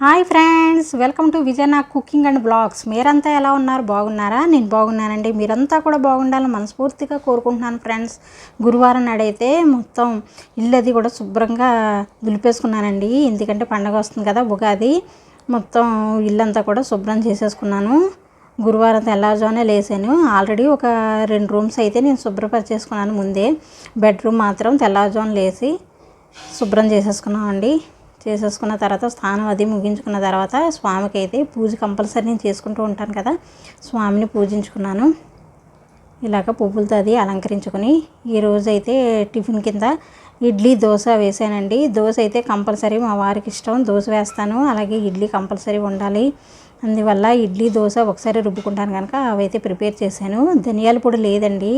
Hi friends welcome to Vijayana cooking and blogs. మీరంతా ఎలా ఉన్నారు? బాగున్నారా? నేను బాగున్నానండి. మీరంతా కూడా బాగుండాలని మనస్ఫూర్తిగా కోరుకుంటున్నాను ఫ్రెండ్స్. గురువారం నాడైతే మొత్తం ఇల్లు అది కూడా శుభ్రంగా దులిపేసుకున్నానండి. ఎందుకంటే పండగ వస్తుంది కదా ఉగాది. మొత్తం ఇల్లంతా కూడా శుభ్రం చేసేసుకున్నాను. గురువారం తెల్లవారుజామునే లేసాను. ఆల్రెడీ ఒక రెండు రూమ్స్ అయితే నేను శుభ్రపరిచేసుకున్నాను ముందే. బెడ్రూమ్ మాత్రం తెల్లవారుజామున లేచి శుభ్రం చేసేసుకున్నామండి. చేసేసుకున్న తర్వాత స్నానం అది ముగించుకున్న తర్వాత స్వామికి అయితే పూజ కంపల్సరీ నేను చేసుకుంటూ ఉంటాను కదా. స్వామిని పూజించుకున్నాను. ఇలాగ పువ్వులతో అది అలంకరించుకొని ఈరోజు అయితే టిఫిన్ కింద ఇడ్లీ దోశ వేసానండి. దోశ అయితే కంపల్సరీ మా వారికి ఇష్టం. దోశ వేస్తాను. అలాగే ఇడ్లీ కంపల్సరీ ఉండాలి అందువల్ల ఇడ్లీ దోశ ఒకసారి రుబ్బుకుంటాను కనుక అవైతే ప్రిపేర్ చేశాను. ధనియాల పొడి లేదండి.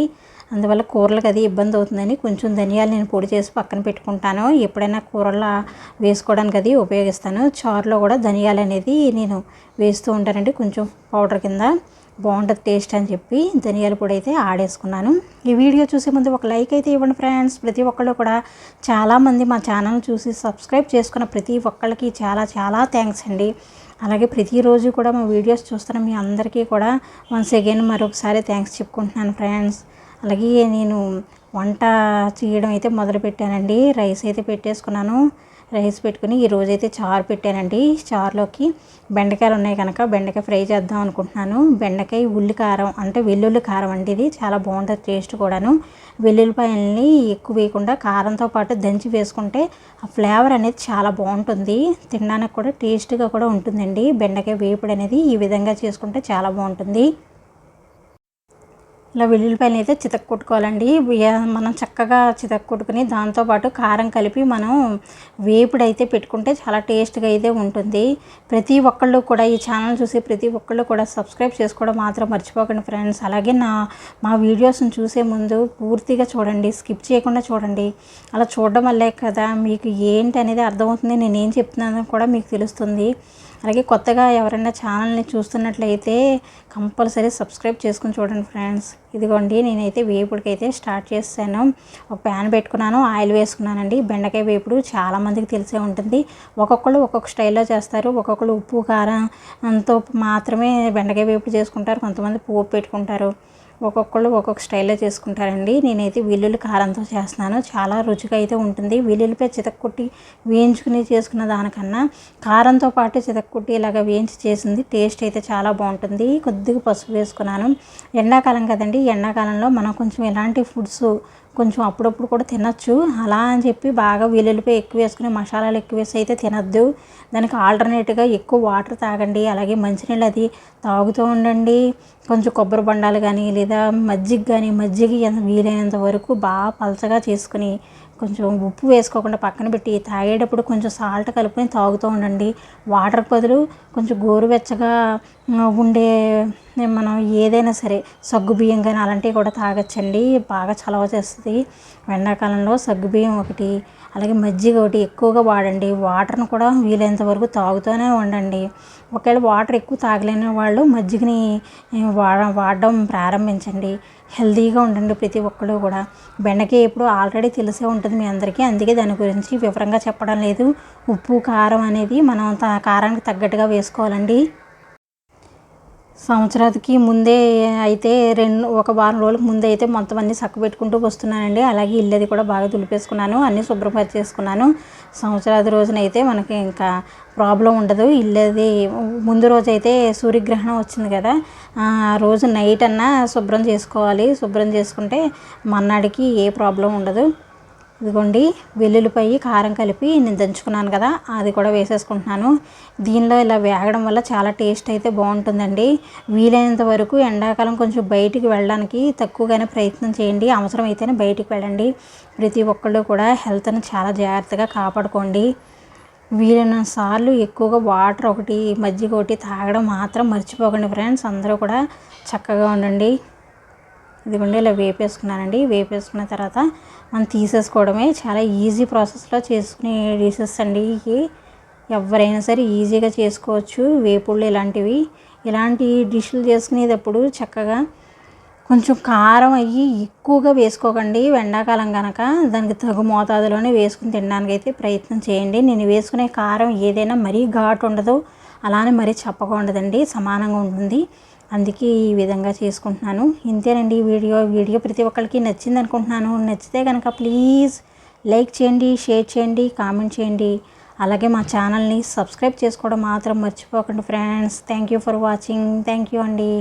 అందువల్ల కూరలకు అది ఇబ్బంది అవుతుందని కొంచెం ధనియాలు నేను పొడి చేసి పక్కన పెట్టుకుంటాను. ఎప్పుడైనా కూరల్లో వేసుకోవడానికి అది ఉపయోగిస్తాను. చారులో కూడా ధనియాలు అనేది నేను వేస్తూ ఉంటానండి. కొంచెం పౌడర్ కింద బాగుంటుంది టేస్ట్ అని చెప్పి ధనియాల పొడి అయితే ఆడేసుకున్నాను ఈ వీడియో చూసే ముందు ఒక లైక్ అయితే ఇవ్వండి ఫ్రెండ్స్. ప్రతి ఒక్కళ్ళు కూడా చాలామంది మా ఛానల్ చూసి సబ్స్క్రైబ్ చేసుకున్న ప్రతి ఒక్కళ్ళకి చాలా చాలా థ్యాంక్స్ అండి. అలాగే ప్రతిరోజు కూడా మా వీడియోస్ చూస్తున్న మీ అందరికీ కూడా వన్స్ అగైన్ మరొకసారి థ్యాంక్స్ చెప్పుకుంటున్నాను ఫ్రెండ్స్. అలాగే నేను వంట చేయడం అయితే మొదలు పెట్టానండి. రైస్ అయితే పెట్టేసుకున్నాను. రైస్ పెట్టుకుని ఈరోజు అయితే చారు పెట్టానండి. చారులోకి బెండకాయలు ఉన్నాయి కనుక బెండకాయ ఫ్రై చేద్దాం అనుకుంటున్నాను. బెండకాయ ఉల్లి కారం అంటే వెల్లుల్లి కారం అండి ఇది. చాలా బాగుంటుంది టేస్ట్ కూడాను. వెల్లుల్లిపాయల్ని ఎక్కువ వేయకుండా కారంతో పాటు దంచి వేసుకుంటే ఆ ఫ్లేవర్ అనేది చాలా బాగుంటుంది. తినడానికి కూడా టేస్ట్గా కూడా ఉంటుందండి. బెండకాయ వేపుడు అనేది ఈ విధంగా చేసుకుంటే చాలా బాగుంటుంది. ఇలా వెల్లుల్లిపాయలు అయితే చితక్ కొట్టుకోవాలండి మనం చక్కగా చితక్ కొట్టుకుని దాంతోపాటు కారం కలిపి మనం వేపుడు అయితే పెట్టుకుంటే చాలా టేస్ట్గా అయితే ఉంటుంది. ప్రతి ఒక్కళ్ళు కూడా ఈ ఛానల్ చూసి ప్రతి ఒక్కళ్ళు కూడా సబ్స్క్రైబ్ చేసుకోవడం మాత్రం మర్చిపోకండి ఫ్రెండ్స్. అలాగే నా మా వీడియోస్ని చూసే ముందు పూర్తిగా చూడండి. స్కిప్ చేయకుండా చూడండి. అలా చూడడం వల్లే కదా మీకు ఏంటి అనేది అర్థమవుతుంది. నేను ఏం చెప్తున్నానో కూడా మీకు తెలుస్తుంది. అలాగే కొత్తగా ఎవరైనా ఛానల్ని చూస్తున్నట్లయితే కంపల్సరీ సబ్స్క్రైబ్ చేసుకుని చూడండి ఫ్రెండ్స్. ఇదిగోండి నేనైతే వేపుడికి అయితే స్టార్ట్ చేశాను ఒక ప్యాన్ పెట్టుకున్నాను ఆయిల్ వేసుకున్నానండి. బెండకాయ వేపుడు చాలామందికి తెలిసే ఉంటుంది. ఒక్కొక్కళ్ళు ఒక్కొక్క స్టైల్లో చేస్తారు. ఒక్కొక్కళ్ళు ఉప్పు కారంతో మాత్రమే బెండకాయ వేపుడు చేసుకుంటారు. కొంతమంది పోపు పెట్టుకుంటారు. ఒక్కొక్కళ్ళు ఒక్కొక్క స్టైల్లో చేసుకుంటారండి. నేనైతే వెల్లుల్లి కారంతో చేస్తున్నాను. చాలా రుచిగా అయితే ఉంటుంది. వెల్లుల్లిపై చితక్కుట్టి వేయించుకుని చేసుకున్న దానికన్నా కారంతో పాటు చితక్కుట్టి ఇలాగ వేయించి చేసింది. టేస్ట్ అయితే చాలా బాగుంటుంది. కొద్దిగా పసుపు వేసుకున్నాను. ఎండాకాలం కదండి. ఎండాకాలంలో మనం కొంచెం ఇలాంటి ఫుడ్స్ కొంచెం అప్పుడప్పుడు కూడా తినచ్చు. అలా అని చెప్పి బాగా వెల్లుల్లిపై ఎక్కువ వేసుకుని మసాలాలు ఎక్కువ వేసి అయితే తినద్దు. దానికి ఆల్టర్నేట్గా ఎక్కువ వాటర్ తాగండి. అలాగే మంచినీళ్ళు అది తాగుతూ ఉండండి. కొంచెం కొబ్బరి బండాలు కానీ లేదా మజ్జిగ కానీ మజ్జిగ వీలైనంత వరకు బాగా పలచగా చేసుకుని కొంచెం ఉప్పు వేసుకోకుండా పక్కన పెట్టి తాగేటప్పుడు కొంచెం సాల్ట్ కలుపుకొని తాగుతూ ఉండండి. వాటర్ బదులు కొంచెం గోరువెచ్చగా ఉండే మనం ఏదైనా సరే సగ్గు బియ్యం కానీ అలాంటివి కూడా తాగొచ్చండి. బాగా చలవ చేస్తుంది. ఎండాకాలంలో సగ్గు బియ్యం ఒకటి అలాగే మజ్జిగ ఒకటి ఎక్కువగా వాడండి. వాటర్ను కూడా వీలైనంత వరకు తాగుతూనే ఉండండి. ఒకవేళ వాటర్ ఎక్కువ తాగలేని వాళ్ళు మజ్జిగని వాడ వాడడం ప్రారంభించండి. హెల్తీగా ఉండండి ప్రతి ఒక్కరు కూడా. బెండకాయ ఎప్పుడు ఆల్రెడీ తెలిసే ఉంటుంది మీ అందరికీ. అందుకే దాని గురించి వివరంగా చెప్పడం లేదు. ఉప్పు కారం అనేది మనం కారానికి తగ్గట్టుగా వేసుకోవాలండి. సంవత్సరానికి ముందే అయితే రెండు ఒక వారం రోజులకు ముందే అయితే మొత్తం అన్ని చక్క పెట్టుకుంటూ వస్తున్నానండి. అలాగే ఇల్లు అది కూడా బాగా దులిపేసుకున్నాను అన్నీ శుభ్రపరిచేసుకున్నాను సంవత్సరాది రోజున అయితే మనకి ఇంకా ప్రాబ్లం ఉండదు. ఇల్లు అది ముందు రోజు అయితే సూర్యగ్రహణం వచ్చింది కదా ఆ రోజు నైట్ అన్నా శుభ్రం చేసుకోవాలి. శుభ్రం చేసుకుంటే మన్నాడికి ఏ ప్రాబ్లం ఉండదు. ఇదిగోండి వెల్లుల్లిపాయి కారం కలిపి నేను దంచుకున్నాను కదా అది కూడా వేసేసుకుంటున్నాను. దీనిలో ఇలా వేగడం వల్ల చాలా టేస్ట్ అయితే బాగుంటుందండి. వీలైనంత వరకు ఎండాకాలం కొంచెం బయటికి వెళ్ళడానికి తక్కువగానే ప్రయత్నం చేయండి. అవసరం అయితేనే బయటికి వెళ్ళండి. ప్రతి ఒక్కళ్ళు కూడా హెల్త్ని చాలా జాగ్రత్తగా కాపాడుకోండి. వీలైన సార్లు ఎక్కువగా వాటర్ ఒకటి మజ్జిగ ఒకటి తాగడం మాత్రం మర్చిపోకండి ఫ్రెండ్స్. అందరూ కూడా చక్కగా ఉండండి. ఇదిగోండి ఇలా వేపేసుకున్నానండి. వేపేసుకున్న తర్వాత మనం తీసేసుకోవడమే చాలా ఈజీ ప్రాసెస్లో చేసుకునే డిషెస్ అండి ఇవి. ఎవరైనా సరే ఈజీగా చేసుకోవచ్చు. వేపుళ్ళు ఇలాంటివి. ఇలాంటి డిష్లు చేసుకునేటప్పుడు చక్కగా కొంచెం కారం అయ్యి ఎక్కువగా వేసుకోకండి. ఎండాకాలం కనుక దానికి తగు మోతాదులోనే వేసుకుని తినడానికి అయితే ప్రయత్నం చేయండి. నేను వేసుకునే కారం ఏదైనా మరీ ఘాటు ఉండదు. అలానే మరీ చప్పగా ఉండదండి. సమానంగా ఉంటుంది. అందుకే ఈ విధంగా చేసుకుంటున్నాను. ఇంతేనండి ఈ వీడియో. వీడియో ప్రతి ఒక్కరికి నచ్చింది అనుకుంటున్నాను నచ్చితే కనుక ప్లీజ్ లైక్ చేయండి షేర్ చేయండి కామెంట్ చేయండి. అలాగే మా ఛానల్ని సబ్స్క్రైబ్ చేసుకోవడం మాత్రం మర్చిపోకండి friends. Thank you for watching. Thank you అండి.